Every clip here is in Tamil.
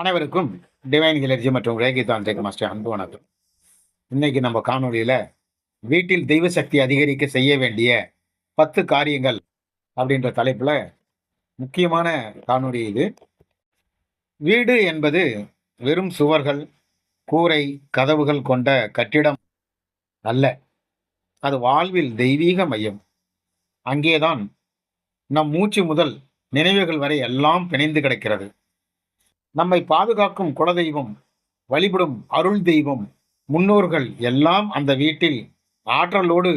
அனைவருக்கும் டிவைன் ஹிலர்ஜி மற்றும் ரேகி தாந்திரிக் மாஸ்டர் அன்பு வணக்கம். இன்னைக்கு நம்ம காணொலியில் வீட்டில் தெய்வ சக்தி அதிகரிக்க செய்ய வேண்டிய பத்து காரியங்கள் அப்படின்ற தலைப்பில் முக்கியமான காணொலி இது. வீடு என்பது வெறும் சுவர்கள் கூரை கதவுகள் கொண்ட கட்டிடம் அல்ல. அது வாழ்வில் தெய்வீக மையம். அங்கேதான் நம் மூச்சு முதல் நினைவுகள் வரை எல்லாம் பிணைந்து கிடக்கிறது. நம்மை பாதுகாக்கும் குலதெய்வம் வழிபடும் அருள் தெய்வம் முன்னோர்கள் எல்லாம் அந்த வீட்டில் ஆற்றலோடு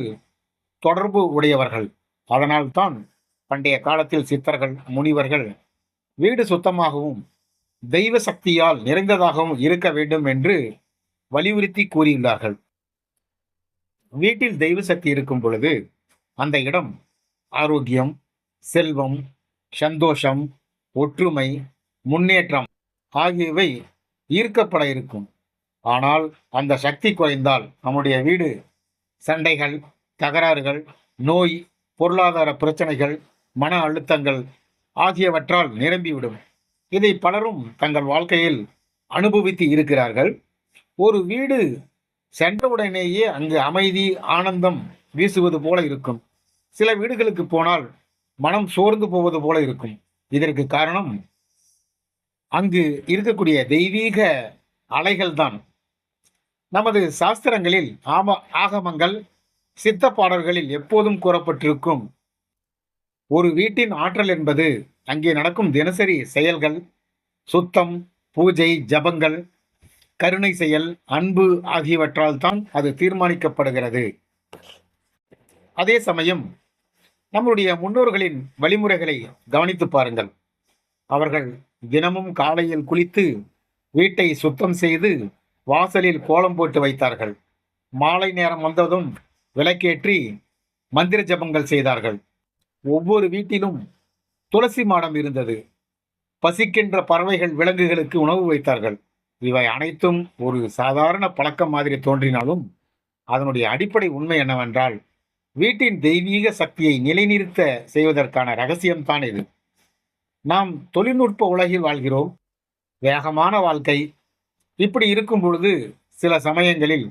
தொடர்பு உடையவர்கள். அதனால்தான் பண்டைய காலத்தில் சித்தர்கள் முனிவர்கள் வீடு சுத்தமாகவும் தெய்வ சக்தியால் நிறைந்ததாகவும் இருக்க வேண்டும் என்று வலியுறுத்தி கூறியுள்ளார்கள். வீட்டில் தெய்வ சக்தி இருக்கும் பொழுது அந்த இடம் ஆரோக்கியம் செல்வம் சந்தோஷம் ஒற்றுமை முன்னேற்றம் ஆகியவை ஈர்க்கப்பட இருக்கும். ஆனால் அந்த சக்தி குறைந்தால் நம்முடைய வீடு சண்டைகள் தகராறுகள் நோய் பொருளாதார பிரச்சனைகள் மன அழுத்தங்கள் ஆகியவற்றால் நிரம்பிவிடும். இதை பலரும் தங்கள் வாழ்க்கையில் அனுபவித்து இருக்கிறார்கள். ஒரு வீடு சென்றவுடனேயே அங்கு அமைதி ஆனந்தம் வீசுவது போல இருக்கும். சில வீடுகளுக்கு போனால் மனம் சோர்ந்து போவது போல இருக்கும். இதற்கு காரணம் அங்கு இருக்கக்கூடிய தெய்வீக அலைகள் தான் நமது சாஸ்திரங்களில் ஆம ஆகமங்கள் சித்த பாடல்களில் எப்போதும் கூறப்பட்டிருக்கும். ஒரு வீட்டின் ஆற்றல் என்பது அங்கே நடக்கும் தினசரி செயல்கள் சுத்தம் பூஜை ஜபங்கள் கருணை செயல் அன்பு ஆகியவற்றால் தான் அது தீர்மானிக்கப்படுகிறது. அதே சமயம் நம்முடைய முன்னோர்களின் வழிமுறைகளை கவனித்து பாருங்கள். அவர்கள் தினமும் காலையில் குளித்து வீட்டை சுத்தம் செய்து வாசலில் கோலம் போட்டு வைத்தார்கள். மாலை நேரம் வந்ததும் விளக்கேற்றி மந்திர ஜபங்கள் செய்தார்கள். ஒவ்வொரு வீட்டிலும் துளசி மாடம் இருந்தது. பசிக்கின்ற பறவைகள் விலங்குகளுக்கு உணவு வைத்தார்கள். இவை அனைத்தும் ஒரு சாதாரண பழக்கம் மாதிரி தோன்றினாலும் அதனுடைய அடிப்படை உண்மை என்னவென்றால் வீட்டின் தெய்வீக சக்தியை நிலைநிறுத்த செய்வதற்கான ரகசியம்தான் இது. நாம் தொழில்நுட்ப உலகில் வாழ்கிறோம். வேகமான வாழ்க்கை. இப்படி இருக்கும் பொழுது சில சமயங்களில்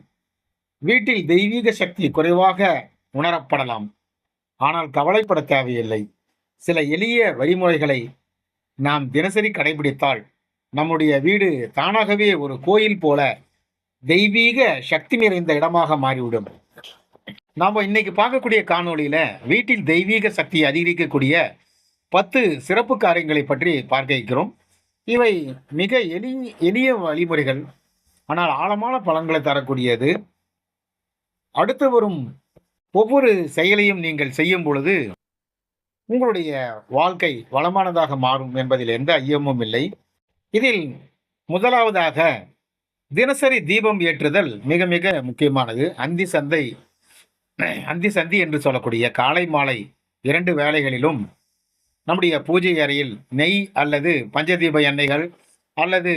வீட்டில் தெய்வீக சக்தி குறைவாக உணரப்படலாம். ஆனால் கவலைப்பட தேவையில்லை. சில எளிய வழிமுறைகளை நாம் தினசரி கடைபிடித்தால் நம்முடைய வீடு தானாகவே ஒரு கோயில் போல தெய்வீக சக்தி நிறைந்த இடமாக மாறிவிடும். நாம் இன்னைக்கு பார்க்கக்கூடிய காணொளியில் வீட்டில் தெய்வீக சக்தியை அதிகரிக்கக்கூடிய பத்து சிறப்பு காரியங்களை பற்றி பார்க்க இருக்கிறோம் இவை மிக எளிய எளிய வழிமுறைகள். ஆனால் ஆழமான பலன்களை தரக்கூடியது. அடுத்து வரும் ஒவ்வொரு செயலையும் நீங்கள் செய்யும் பொழுது உங்களுடைய வாழ்க்கை வளமானதாக மாறும் என்பதில் எந்த ஐயமும் இல்லை. இதில் முதலாவதாக தினசரி தீபம் ஏற்றுதல் மிக மிக முக்கியமானது. அந்தி சந்தை அந்தி சந்தி என்று சொல்லக்கூடிய காலை மாலை இரண்டு வேலைகளிலும் நம்முடைய பூஜை அறையில் நெய் அல்லது பஞ்சதீப எண்ணெய்கள் அல்லது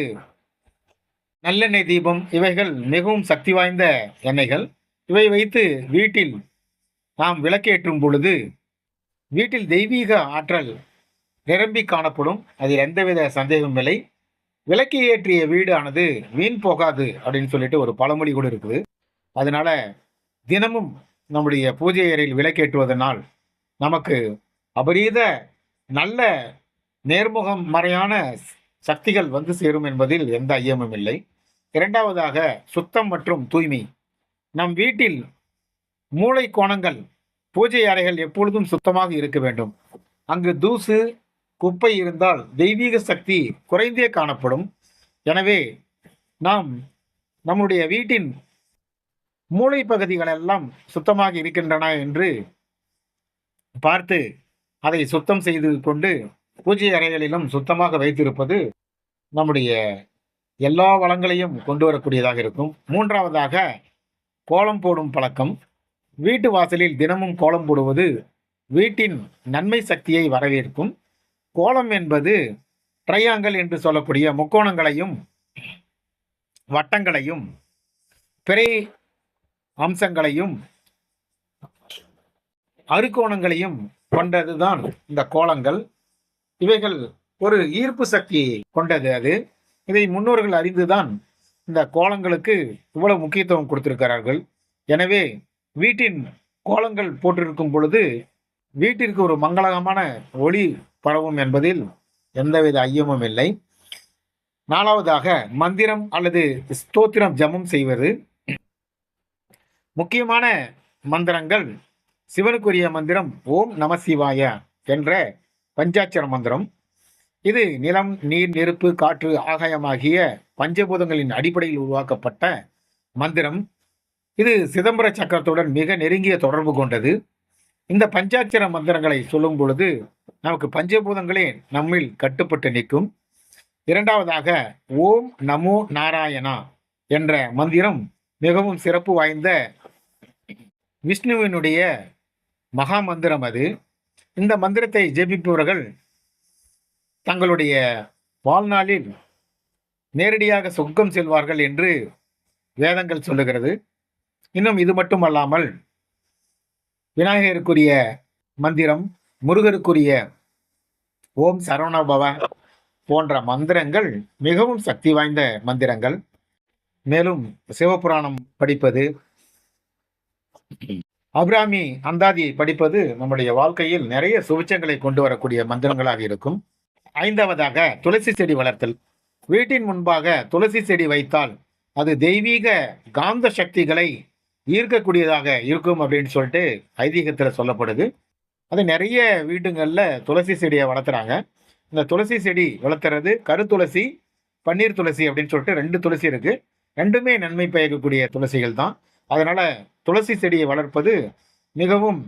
நல்லெண்ணெய் தீபம் இவைகள் மிகவும் சக்தி வாய்ந்த எண்ணெய்கள். இவை வைத்து வீட்டில் நாம் விளக்கேற்றும் பொழுது வீட்டில் தெய்வீக ஆற்றல் நிரம்பி காணப்படும். அதில் எந்தவித சந்தேகமும் இல்லை. விளக்கு ஏற்றிய வீடு ஆனது வீண் போகாது அப்படின்னு சொல்லிட்டு ஒரு பழமொழி கூட இருக்குது. அதனால தினமும் நம்முடைய பூஜை அறையில் விளக்கேற்றுவதனால் நமக்கு அபரீத நல்ல நேர்முகம் மறையான சக்திகள் வந்து சேரும் என்பதில் எந்த ஐயமும் இல்லை. இரண்டாவதாக சுத்தம் மற்றும் தூய்மை. நம் வீட்டில் மூளை கோணங்கள் பூஜை அறைகள் எப்பொழுதும் சுத்தமாக இருக்க வேண்டும். அங்கு தூசு குப்பை இருந்தால் தெய்வீக சக்தி குறைந்தே காணப்படும். எனவே நாம் நம்முடைய வீட்டின் மூளை பகுதிகள் எல்லாம் சுத்தமாக இருக்கின்றன என்று பார்த்து அதை சுத்தம் செய்து கொண்டு பூஜை அறைகளிலும் சுத்தமாக வைத்திருப்பது நம்முடைய எல்லா வளங்களையும் கொண்டு வரக்கூடியதாக இருக்கும். மூன்றாவதாக கோலம் போடும் பழக்கம். வீட்டு வாசலில் தினமும் கோலம் போடுவது வீட்டின் நன்மை சக்தியை வரவேற்கும். கோலம் என்பது ட்ரையாங்கல் என்று சொல்லக்கூடிய முக்கோணங்களையும் வட்டங்களையும் பிறை அம்சங்களையும் அறுகோணங்களையும் கொண்டதுதான் இந்த கோலங்கள். இவைகள் ஒரு ஈர்ப்பு சக்தி கொண்டது அது. இதை முன்னோர்கள் அறிந்துதான் இந்த கோலங்களுக்கு இவ்வளவு முக்கியத்துவம் கொடுத்திருக்கிறார்கள். எனவே வீட்டின் கோலங்கள் போட்டிருக்கும் பொழுது வீட்டிற்கு ஒரு மங்களகமான ஒளி பரவும் என்பதில் எந்தவித ஐயமும் இல்லை. நாலாவதாக மந்திரம் அல்லது ஸ்தோத்திரம் ஜபம் செய்வது. முக்கியமான மந்திரங்கள் சிவனுக்குரிய மந்திரம் ஓம் நம சிவாய என்ற பஞ்சாட்சர மந்திரம். இது நிலம் நீர் நெருப்பு காற்று ஆகாயமாகிய பஞ்சபூதங்களின் அடிப்படையில் உருவாக்கப்பட்ட மந்திரம். இது சிதம்பர சக்கரத்துடன் மிக நெருங்கிய தொடர்பு கொண்டது. இந்த பஞ்சாட்சர மந்திரங்களை சொல்லும் பொழுது நமக்கு பஞ்சபூதங்களே நம்மில் கட்டுப்பட்டு நிற்கும். இரண்டாவதாக ஓம் நமோ நாராயணா என்ற மந்திரம் மிகவும் சிறப்பு வாய்ந்த விஷ்ணுவினுடைய மகா மந்திரம் அது. இந்த மந்திரத்தை ஜெபிப்பவர்கள் தங்களுடைய வாழ்நாளில் நேரடியாக சொர்க்கம் செல்வார்கள் என்று வேதங்கள் சொல்லுகிறது. இன்னும் இது மட்டுமல்லாமல் விநாயகருக்குரிய மந்திரம் முருகருக்குரிய ஓம் சரவணபவ போன்ற மந்திரங்கள் மிகவும் சக்தி வாய்ந்த மந்திரங்கள். மேலும் சிவபுராணம் படிப்பது அபிராமி அந்தாதியை படிப்பது நம்முடைய வாழ்க்கையில் நிறைய சுவிச்சங்களை கொண்டு வரக்கூடிய மந்திரங்களாக இருக்கும். ஐந்தாவதாக துளசி செடி வளர்த்தல். வீட்டின் முன்பாக துளசி செடி வைத்தால் அது தெய்வீக காந்த சக்திகளை ஈர்க்கக்கூடியதாக இருக்கும் அப்படின்னு சொல்லிட்டு ஐதீகத்தில் சொல்லப்படுது. அது நிறைய வீடுங்களில் துளசி செடியை வளர்த்துறாங்க. இந்த துளசி செடி வளர்த்துறது கருத்துளசி பன்னீர் துளசி அப்படின்னு சொல்லிட்டு ரெண்டு துளசி இருக்குது ரெண்டுமே நன்மை பயக்கக்கூடிய துளசிகள் தான். அதனால் துளசி செடியை வளர்ப்பது மிகவும்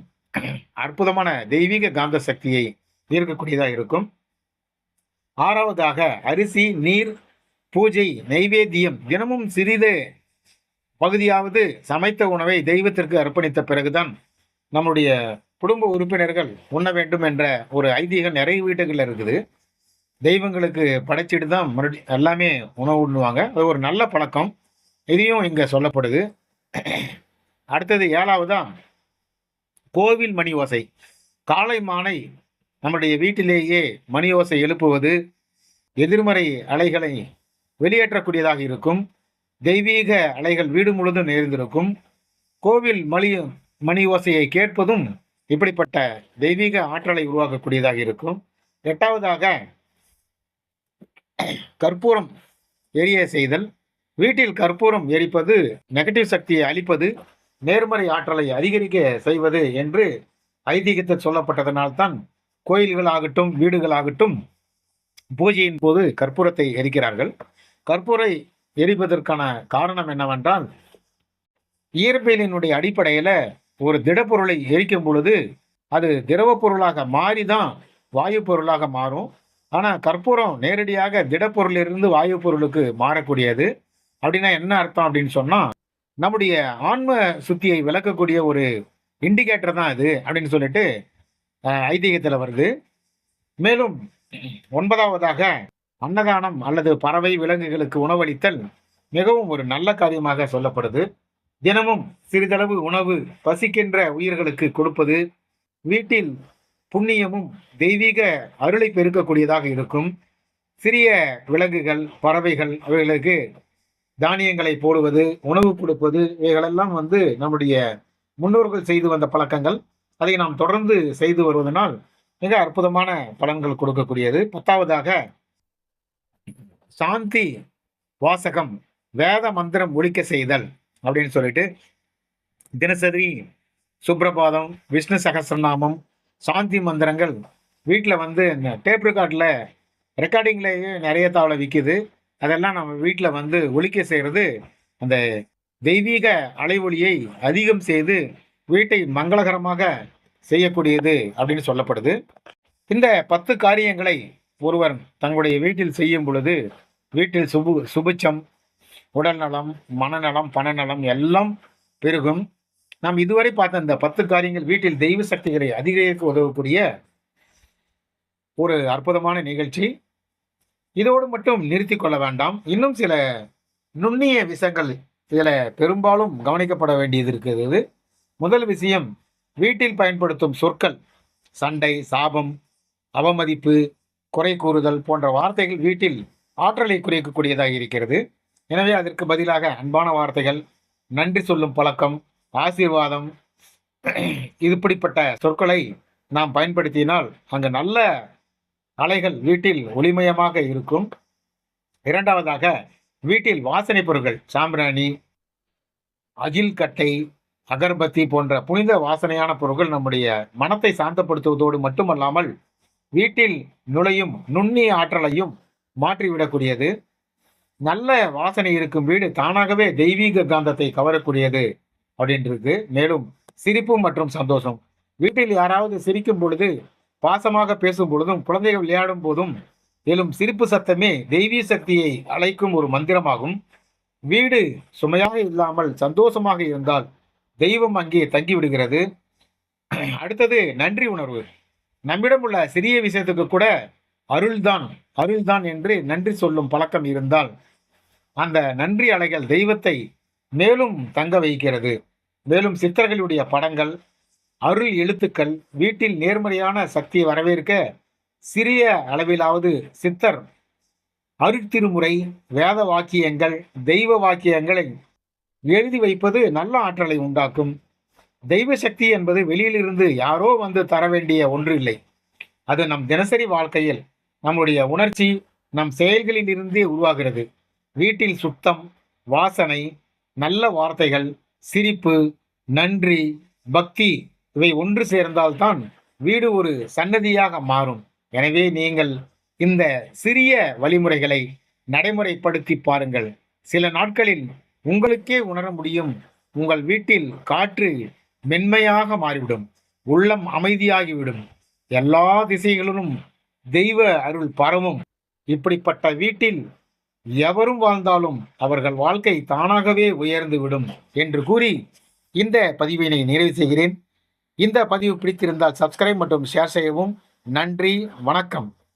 அற்புதமான தெய்வீக காந்த சக்தியை ஈர்க்கக்கூடியதாக இருக்கும். ஆறாவதாக அரிசி நீர் பூஜை நைவேத்தியம் தினமும் சிறிது பகுதியாவது சமைத்த உணவை தெய்வத்திற்கு அர்ப்பணித்த பிறகுதான் நம்முடைய குடும்ப உறுப்பினர்கள் உண்ண வேண்டும் என்ற ஒரு ஐதீகம் நிறைய வீட்டுகளில் இருக்குது. தெய்வங்களுக்கு படைச்சிட்டு தான் மறுபடியும் எல்லாமே உணவு உண்ணுவாங்க. அது ஒரு நல்ல பழக்கம். இதையும் இங்கே சொல்லப்படுது. அடுத்தது ஏழாவதா கோவில் மணி ஓசை. காலை மாலை நம்முடைய வீட்டிலேயே மணி ஓசை எழுப்புவது எதிர்மறை அலைகளை வெளியேற்றக்கூடியதாக இருக்கும். தெய்வீக அலைகள் வீடு முழுதும் நேர்ந்திருக்கும் கோவில் மணி மணி ஓசையை கேட்பதும் இப்படிப்பட்ட தெய்வீக ஆற்றலை உருவாக்கக்கூடியதாக இருக்கும். எட்டாவதாக கற்பூரம் எரிய செய்தல். வீட்டில் கற்பூரம் எரிப்பது நெகட்டிவ் சக்தியை அழிப்பது. நேர்மறை ஆற்றலை அதிகரிக்க செய்வது என்று ஐதீகத்தில் சொல்லப்பட்டதனால்தான் கோயில்களாகட்டும் வீடுகளாகட்டும் பூஜையின் போது கற்பூரத்தை எரிக்கிறார்கள். கற்பூரை எரிப்பதற்கான காரணம் என்னவென்றால் இயற்பியலினுடைய அடிப்படையில் ஒரு திடப்பொருளை எரிக்கும் பொழுது அது திரவ பொருளாக மாறி தான் வாயு பொருளாக மாறும். ஆனால் கற்பூரம் நேரடியாக திடப்பொருளிலிருந்து வாயு பொருளுக்கு மாறக்கூடியது. அப்படின்னா என்ன அர்த்தம் அப்படின்னு சொன்னால் நம்முடைய ஆன்ம சுத்தியை விளக்கக்கூடிய ஒரு இண்டிகேட்டர் தான் இது அப்படின்னு சொல்லிட்டு ஐதீகத்தில் வருது. மேலும் ஒன்பதாவதாக அன்னதானம் அல்லது பறவை விலங்குகளுக்கு உணவளித்தல் மிகவும் ஒரு நல்ல காரியமாக சொல்லப்படுது. தினமும் சிறிதளவு உணவு பசிக்கின்ற உயிர்களுக்கு கொடுப்பது வீட்டில் புண்ணியமும் தெய்வீக அருளை பெருக்கக்கூடியதாக இருக்கும். சிறிய விலங்குகள் பறவைகள் அவைகளுக்கு தானியங்களை போடுவது உணவு கொடுப்பது இவைகளெல்லாம் வந்து நம்முடைய முன்னோர்கள் செய்து வந்த பழக்கங்கள். அதை நாம் தொடர்ந்து செய்து வருவதனால் மிக அற்புதமான பலன்கள் கொடுக்கக்கூடியது. பத்தாவதாக சாந்தி வாசகம் வேத மந்திரம் ஒழிக்க செய்தல் அப்படின்னு சொல்லிட்டு தினசரி சுப்ரபாதம் விஷ்ணு சகசிரநாமம் சாந்தி மந்திரங்கள். வீட்டில் வந்து டேப் ரெக்கார்டில் ரெக்கார்டிங்லேயே நிறைய தாவலை விற்கிது அதெல்லாம் நம்ம வீட்டில் வந்து ஒழிக்க செய்கிறது அந்த தெய்வீக அலைவொலியை அதிகம் செய்து வீட்டை மங்களகரமாக செய்யக்கூடியது அப்படின்னு சொல்லப்படுது. இந்த பத்து காரியங்களை ஒருவர் தங்களுடைய வீட்டில் செய்யும் பொழுது வீட்டில் சுபு சுபிச்சம் உடல்நலம் மனநலம் பணநலம் எல்லாம் பெருகும். நாம் இதுவரை பார்த்த இந்த பத்து காரியங்கள் வீட்டில் தெய்வ சக்திகளை அதிகரிக்க உதவக்கூடிய ஒரு அற்புதமான நிகழ்ச்சி. இதோடு மட்டும் நிறுத்தி கொள்ள வேண்டாம். இன்னும் சில நுண்ணிய விஷயங்கள் இதில் பெரும்பாலும் கவனிக்கப்பட வேண்டியது இருக்கிறது. முதல் விஷயம் வீட்டில் பயன்படுத்தும் சொற்கள் சண்டை சாபம் அவமதிப்பு குறை கூறுதல் போன்ற வார்த்தைகள் வீட்டில் ஆற்றலை குறைக்கக்கூடியதாக இருக்கிறது. எனவே அதற்கு பதிலாக அன்பான வார்த்தைகள் நன்றி சொல்லும் பழக்கம் ஆசீர்வாதம் இப்படிப்பட்ட சொற்களை நாம் பயன்படுத்தினால் அங்கு நல்ல அலைகள் வீட்டில் ஒளிமயமாக இருக்கும். இரண்டாவதாக வீட்டில் வாசனை பொருட்கள் சாம்பிராணி அகில் கட்டை அகர்பத்தி போன்ற புனித வாசனையான பொருட்கள் நம்முடைய மனத்தை சாந்தப்படுத்துவதோடு மட்டுமல்லாமல் வீட்டில் நுழையும் நுண்ணிய ஆற்றலையும் மாற்றிவிடக்கூடியது. நல்ல வாசனை இருக்கும் வீடு தானாகவே தெய்வீக காந்தத்தை கவரக்கூடியது அப்படின்றது. மேலும் சிரிப்பு மற்றும் சந்தோஷம். வீட்டில் யாராவது சிரிக்கும் பொழுது பாசமாக பேசும் பொழுதும் குழந்தைகள் விளையாடும் போதும் எழும் சிரிப்பு சத்தமே தெய்வீக சக்தியை அழைக்கும் ஒரு மந்திரமாகும். வீடு சுமையாக இல்லாமல் சந்தோஷமாக இருந்தால் தெய்வம் அங்கே தங்கிவிடுகிறது. அடுத்தது நன்றி உணர்வு. நம்மிடம் உள்ள சிறிய விஷயத்துக்கு கூட அருள்தான் அருள்தான் என்று நன்றி சொல்லும் பழக்கம் இருந்தால் அந்த நன்றி அலைகள் தெய்வத்தை மேலும் தங்க வைக்கிறது. மேலும் சித்தர்களுடைய படங்கள் அருள் எழுத்துக்கள் வீட்டில் நேர்மறையான சக்தியை வரவேற்க சிறிய அளவிலாவது சித்தர். அருட்திருமுறை வேத வாக்கியங்கள் தெய்வ வாக்கியங்களை எழுதி வைப்பது நல்ல ஆற்றலை உண்டாக்கும். தெய்வ சக்தி என்பது வெளியிலிருந்து யாரோ வந்து தர வேண்டிய ஒன்று இல்லை. அது நம் தினசரி வாழ்க்கையில் நம்முடைய உணர்ச்சி நம் செயல்களில் இருந்தே உருவாகிறது. வீட்டில் சுத்தம் வாசனை நல்ல வார்த்தைகள் சிரிப்பு நன்றி பக்தி இவை ஒன்று சேர்ந்தால்தான் வீடு ஒரு சன்னதியாக மாறும். எனவே நீங்கள் இந்த சிறிய வழிமுறைகளை நடைமுறைப்படுத்தி பாருங்கள். சில நாட்களில் உங்களுக்கே உணர முடியும் உங்கள் வீட்டில் காற்று மென்மையாக மாறிவிடும் உள்ளம் அமைதியாகிவிடும். எல்லா திசைகளிலும் தெய்வ அருள் பரவும். இப்படிப்பட்ட வீட்டில் எவரும் வாழ்ந்தாலும் அவர்கள் வாழ்க்கை தானாகவே உயர்ந்துவிடும் என்று கூறி இந்த பதிவினை நிறைவு செய்கிறேன். இந்த பதிவு பிடித்திருந்தால் சப்ஸ்கிரைப் மற்றும் ஷேர் செய்யவும். நன்றி வணக்கம்.